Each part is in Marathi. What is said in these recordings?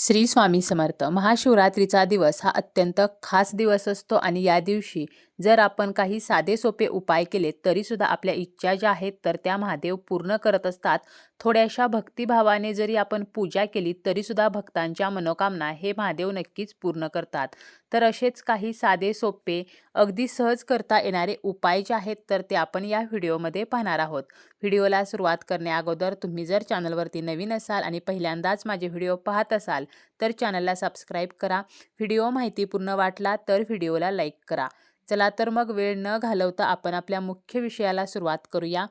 श्री स्वामी समर्थ. महाशिवरात्रीचा दिवस हा अत्यंत खास दिवस असतो आणि या दिवशी जर आपण काही साधे सोपे उपाय केले तरीसुद्धा आपल्या इच्छा ज्या आहेत तर त्या महादेव पूर्ण करत असतात. थोड्याशा भक्तिभावाने जरी आपण पूजा केली तरीसुद्धा भक्तांच्या मनोकामना हे महादेव नक्कीच पूर्ण करतात. तर असेच काही साधे सोपे अगदी सहज करता येणारे उपाय जे आहेत तर ते आपण या व्हिडिओमध्ये पाहणार आहोत. व्हिडिओला सुरुवात करण्याअगोदर तुम्ही जर चॅनलवरती नवीन असाल आणि पहिल्यांदाच माझे व्हिडिओ पाहत असाल तर चॅनलला सबस्क्राईब करा. व्हिडिओ माहितीपूर्ण वाटला तर व्हिडिओला लाईक करा. चला तर मग वेळ न घालवता आपण आपल्या मुख्य विषयाला सुरुवात करूया.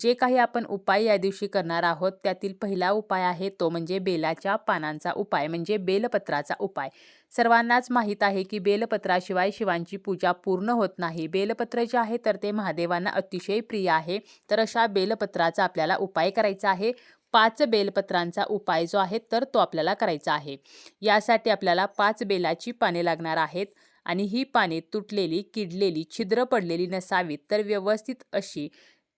जे काही आपण उपाय या दिवशी करणार आहोत त्यातील पहिला उपाय आहे तो म्हणजे बेलाच्या पानांचा उपाय म्हणजे बेलपत्राचा उपाय. सर्वांनाच माहीत आहे की बेलपत्राशिवाय शिवांची पूजा पूर्ण होत नाही. बेलपत्र जे आहे तर ते महादेवांना अतिशय प्रिय आहे. तर अशा बेलपत्राचा आपल्याला उपाय करायचा आहे. पाच बेलपत्रांचा उपाय जो आहे तर तो आपल्याला करायचा आहे. यासाठी आपल्याला पाच बेलाची पाने लागणार आहेत. आणि ही पाने तुटलेली किडलेली छिद्र पडलेली नसावीत तर व्यवस्थित अशी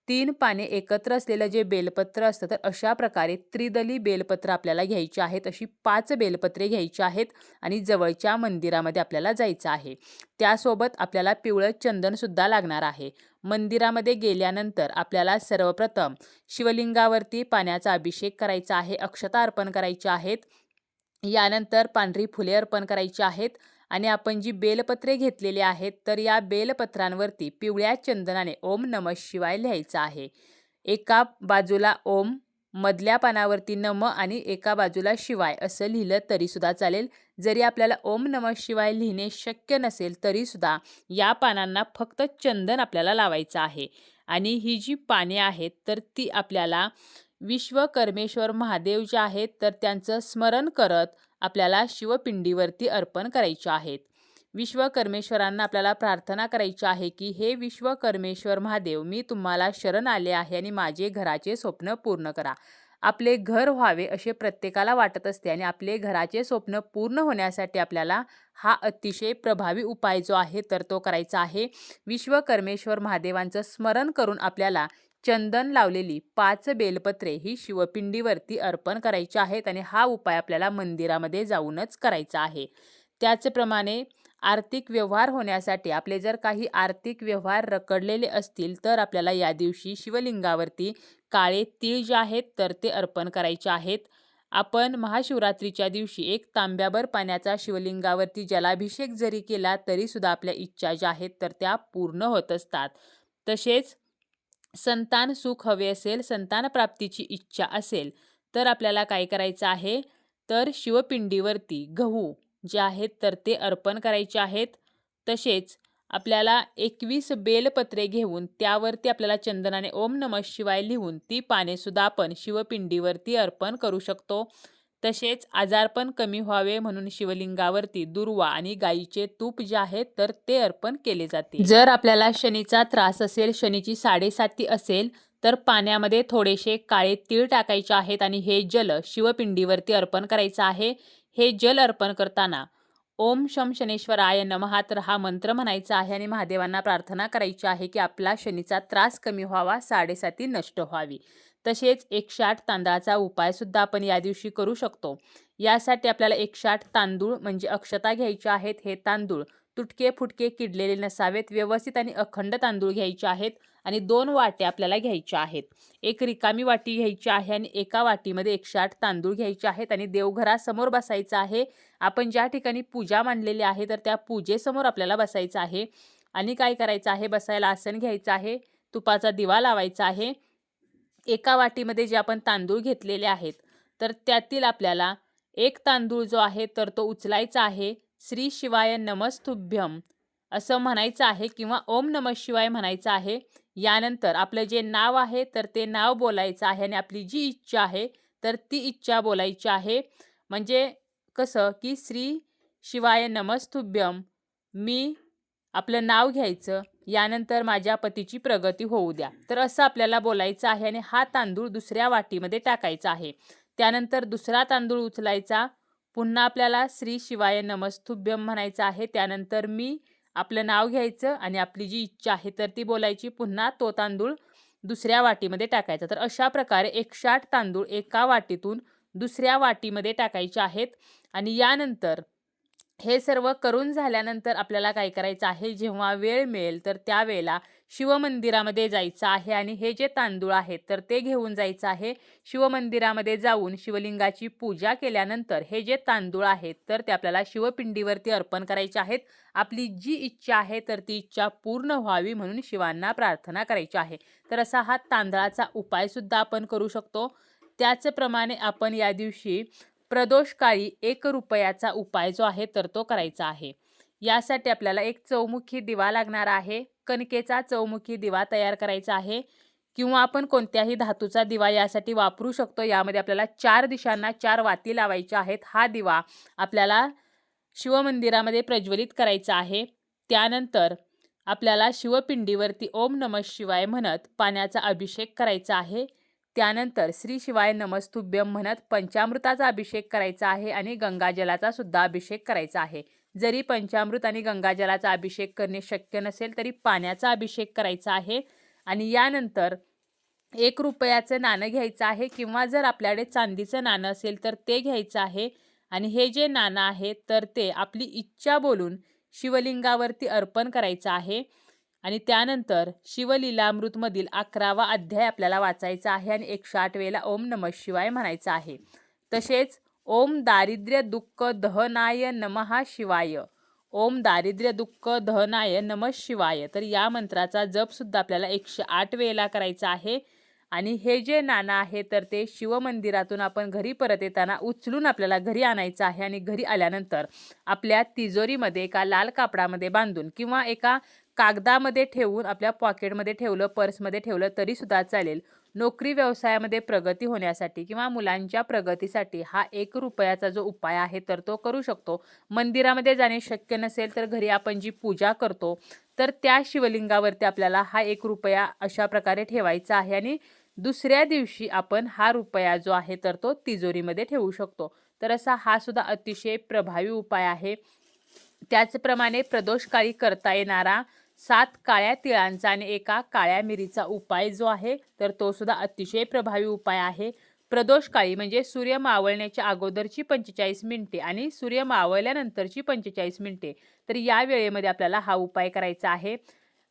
तीन पाने एकत्र असलेलं जे बेलपत्र असतं तर अशा प्रकारे त्रिदली बेलपत्र आपल्याला घ्यायची आहेत. अशी पाच बेलपत्रे घ्यायची आहेत आणि जवळच्या मंदिरामध्ये आपल्याला जायचं आहे. त्यासोबत आपल्याला पिवळं चंदनसुद्धा लागणार आहे. मंदिरामध्ये गेल्यानंतर आपल्याला सर्वप्रथम शिवलिंगावरती पाण्याचा अभिषेक करायचा आहे अक्षता अर्पण करायची आहेत. यानंतर पांढरी फुले अर्पण करायची आहेत. आणि आपण जी बेलपत्रे घेतलेली आहेत तर या बेलपत्रांवरती पिवळ्या चंदनाने ओम नम शिवाय लिहायचं आहे. एका बाजूला ओम मधल्या पानावरती नम आणि एका बाजूला शिवाय असं लिहिलं तरीसुद्धा चालेल. जरी आपल्याला ओम नम शिवाय लिहिणे शक्य नसेल तरीसुद्धा या पानांना फक्त चंदन आपल्याला लावायचं आहे. आणि ही जी पाने आहेत तर ती आपल्याला विश्वकर्मेश्वर महादेव जे आहेत तर त्यांचं स्मरण करत आपल्याला शिवपिंडीवरती अर्पण करायचे आहेत. विश्वकर्मेश्वरांना आपल्याला प्रार्थना करायची आहे की हे विश्वकर्मेश्वर महादेव मी तुम्हाला शरण आले आहे आणि माझे घराचे स्वप्न पूर्ण करा. आपले घर व्हावे असे प्रत्येकाला वाटत असते आणि आपले घराचे स्वप्न पूर्ण होण्यासाठी आपल्याला हा अतिशय प्रभावी उपाय जो आहे तर तो करायचा आहे. विश्वकर्मेश्वर महादेवांचं स्मरण करून आपल्याला चंदन लावलेली पाच बेलपत्रे ही शिवपिंडीवरती अर्पण करायची आहेत आणि हा उपाय आपल्याला मंदिरामध्ये जाऊनच करायचा आहे. त्याचप्रमाणे आर्थिक व्यवहार होण्यासाठी आपले जर काही आर्थिक व्यवहार रखडलेले असतील तर आपल्याला या दिवशी शिवलिंगावरती काळे तीळ जे आहेत तर ते अर्पण करायचे आहेत. आपण महाशिवरात्रीच्या दिवशी एक तांब्याभर पाण्याचा शिवलिंगावरती जलाभिषेक जरी केला तरीसुद्धा आपल्या इच्छा ज्या आहेत तर त्या पूर्ण होत असतात. तसेच संतान सुख हवे असेल संतान प्राप्तीची इच्छा असेल तर आपल्याला काय करायचं आहे? तर शिवपिंडीवरती गहू जे आहेत तर ते अर्पण करायचे आहेत. तसेच आपल्याला एकवीस बेलपत्रे घेऊन त्यावरती आपल्याला चंदनाने ओम नमः शिवाय लिहून ती पानेसुद्धा आपण शिवपिंडीवरती अर्पण करू शकतो. तसेच आजारपण कमी व्हावे म्हणून शिवलिंगावरती दुर्वा आणि गाईचे तूप जे आहेत तर ते अर्पण केले जाते. जर आपल्याला शनीचा त्रास असेल शनीची साडेसाती असेल तर पाण्यामध्ये थोडेसे काळे तीळ टाकायचे आहेत आणि हे जल शिवपिंडीवरती अर्पण करायचं आहे. हे जल अर्पण करताना ओम शम शनेश्वराय नमहा तर हा मंत्र म्हणायचा आहे आणि महादेवांना प्रार्थना करायची आहे की आपला शनीचा त्रास कमी व्हावा साडेसाती नष्ट व्हावी. तसेच एकशे आठ तांदळाचा उपायसुद्धा आपण या दिवशी करू शकतो. यासाठी आपल्याला एकशे आठ तांदूळ म्हणजे अक्षता घ्यायचे आहेत हे तांदूळ तुटके फुटके किडलेले नसावेत व्यवस्थित आणि अखंड तांदूळ घ्यायचे आहेत आणि दोन वाटे आपल्याला घ्यायच्या आहेत. एक रिकामी वाटी घ्यायची आहे आणि एका वाटीमध्ये एकशे आठ तांदूळ घ्यायचे आहेत आणि देवघरासमोर बसायचं आहे. आपण ज्या ठिकाणी पूजा मांडलेली आहे तर त्या पूजेसमोर आपल्याला बसायचं आहे. आणि काय करायचं आहे? बसायला आसन घ्यायचं आहे. तुपाचा दिवा लावायचा आहे. एका वाटीमध्ये जे आपण तांदूळ घेतलेले आहेत तर त्यातील आपल्याला एक तांदूळ जो आहे तर तो उचलायचा आहे श्री शिवाय नमस्तुभ्यम असं म्हणायचं आहे किंवा ओम नम शिवाय म्हणायचं आहे. यानंतर आपलं जे नाव आहे तर ते नाव बोलायचं आहे आणि आपली जी इच्छा आहे तर ती इच्छा बोलायची आहे. म्हणजे कसं की श्री शिवाय नमस्तुभ्यम मी आपलं नाव घ्यायचं यानंतर माझ्या पतीची प्रगती होऊ द्या. तर असं आपल्याला बोलायचं आहे आणि हा तांदूळ दुसऱ्या वाटीमध्ये टाकायचा आहे. त्यानंतर दुसरा तांदूळ उचलायचा. पुन्हा आपल्याला श्री शिवाय नमस्तुभ्यम म्हणायचं आहे. त्यानंतर मी आपलं नाव घ्यायचं आणि आपली जी इच्छा आहे तर ती बोलायची. पुन्हा तो तांदूळ दुसऱ्या वाटीमध्ये टाकायचा. तर अशा प्रकारे एकशे आठ तांदूळ एका वाटीतून दुसऱ्या वाटीमध्ये टाकायचे आहेत. आणि यानंतर हे सर्व करून झाल्यानंतर आपल्याला काय करायचं आहे? जेव्हा वेळ मिळेल तर त्यावेळेला शिवमंदिरामध्ये जायचं आहे आणि हे जे तांदूळ आहेत तर ते घेऊन जायचं आहे. शिवमंदिरामध्ये जाऊन शिवलिंगाची पूजा केल्यानंतर हे जे तांदूळ आहेत तर ते आपल्याला शिवपिंडीवरती अर्पण करायचे आहेत. आपली जी इच्छा आहे तर ती इच्छा पूर्ण व्हावी म्हणून शिवांना प्रार्थना करायची आहे. तर असा हा तांदळाचा उपायसुद्धा आपण करू शकतो. त्याचप्रमाणे आपण या दिवशी प्रदोषकाळी एक रुपयाचा उपाय जो आहे तर तो करायचा आहे. यासाठी आपल्याला एक चौमुखी दिवा लागणार आहे. कणकेचा चौमुखी दिवा तयार करायचा आहे. किंवा आपण कोणत्याही धातूचा दिवा यासाठी वापरू शकतो. यामध्ये आपल्याला चार दिशांना चार वाती लावायच्या आहेत. हा दिवा आपल्याला शिवमंदिरामध्ये प्रज्वलित करायचा आहे. त्यानंतर आपल्याला शिवपिंडीवरती ओम नम शिवाय म्हणत पाण्याचा अभिषेक करायचा आहे. त्यानंतर श्री शिवाय नमस्तुभ्यम म्हणत पंचामृताचा अभिषेक करायचा आहे आणि गंगाजलाचा सुद्धा अभिषेक करायचा आहे. जरी पंचामृत आणि गंगाजलाचा अभिषेक करणे शक्य नसेल तरी पाण्याचा अभिषेक करायचा आहे. आणि यानंतर एक रुपयाचं नाणं घ्यायचं आहे किंवा जर आपल्याकडे चांदीचं नाणं असेल तर ते घ्यायचं आहे. आणि हे जे नाणं आहे तर ते आपली इच्छा बोलून शिवलिंगावरती अर्पण करायचं आहे. आणि त्यानंतर शिवलीलामृतमधील अकरावा अध्याय आपल्याला वाचायचा आहे आणि एकशे आठ वेळेला ओम नम शिवाय म्हणायचं आहे. तसेच ओम दारिद्र्य दुःख दहनाय नमहा शिवाय. ओम दारिद्र्य दुःख दहनाय नम शिवाय. तर या मंत्राचा जपसुद्धा आपल्याला एकशे आठ वेळेला करायचा आहे. आणि हे जे नाणं आहे तर ते शिवमंदिरातून आपण घरी परत येताना उचलून आपल्याला घरी आणायचं आहे आणि घरी आल्यानंतर आपल्या तिजोरीमध्ये एका लाल कापडामध्ये बांधून किंवा एका कागदामध्ये ठेवून आपल्या पॉकेटमध्ये ठेवलं पर्समध्ये ठेवलं तरीसुद्धा चालेल. नोकरी व्यवसायामध्ये प्रगती होण्यासाठी किंवा मुलांच्या प्रगतीसाठी हा एक रुपयाचा जो उपाय आहे तर तो करू शकतो. मंदिरामध्ये जाणे शक्य नसेल तर घरी आपण जी पूजा करतो तर त्या शिवलिंगावरती आपल्याला हा एक रुपया अशा प्रकारे ठेवायचा आहे आणि दुसऱ्या दिवशी आपण हा रुपया जो आहे तर तो तिजोरीमध्ये ठेवू शकतो. तर असा हा सुद्धा अतिशय प्रभावी उपाय आहे. त्याचप्रमाणे प्रदोषकाळी करता येणारा सात काळ्या तिळांचा आणि एका काळ्या मिरीचा उपाय जो आहे तर तो सुद्धा अतिशय प्रभावी उपाय आहे. प्रदोष काळी म्हणजे सूर्य मावळण्याच्या अगोदरची पंचेचाळीस मिनिटे आणि सूर्य मावळल्यानंतरची पंचेचाळीस मिनिटे. तर या वेळेमध्ये आपल्याला हा उपाय करायचा आहे.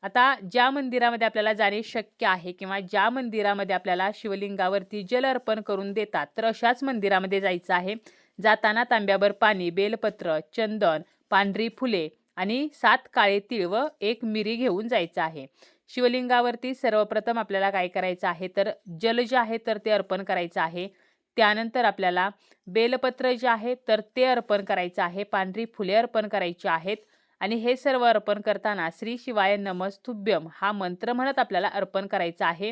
आता ज्या मंदिरामध्ये आपल्याला जाणे शक्य आहे किंवा ज्या मंदिरामध्ये आपल्याला शिवलिंगावरती जल अर्पण करून देतात तर अशाच मंदिरामध्ये जायचं आहे. जाताना तांब्याभर पाणी बेलपत्र चंदन पांढरी फुले आणि सात काळे तीळ व एक मिरी घेऊन जायचं आहे. शिवलिंगावरती सर्वप्रथम आपल्याला काय करायचं आहे? तर जल जे आहे तर ते अर्पण करायचं आहे. त्यानंतर आपल्याला बेलपत्र जे आहे तर ते अर्पण करायचं आहे. पांढरी फुले अर्पण करायची आहेत. आणि हे सर्व अर्पण करताना श्री शिवाय नमस्तुभ्यम हा मंत्र म्हणत आपल्याला अर्पण करायचं आहे.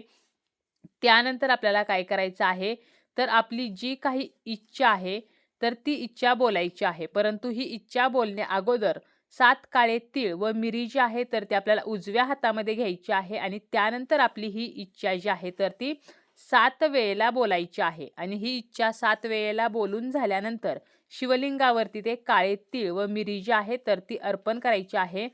त्यानंतर आपल्याला काय करायचं आहे? तर आपली जी काही इच्छा आहे तर ती इच्छा बोलायची आहे. परंतु ही इच्छा बोलण्या अगोदर सात काळे तीळ व मिरी जी आहे तर ती आपल्याला उजव्या हातामध्ये घ्यायची आहे आणि त्यानंतर आपली ही इच्छा जी आहे तर ती सात वेळेला बोलायची आहे. आणि ही इच्छा सात वेळेला बोलून झाल्यानंतर शिवलिंगावरती ते काळे तीळ व मिरी जी आहे तर ती अर्पण करायची आहे.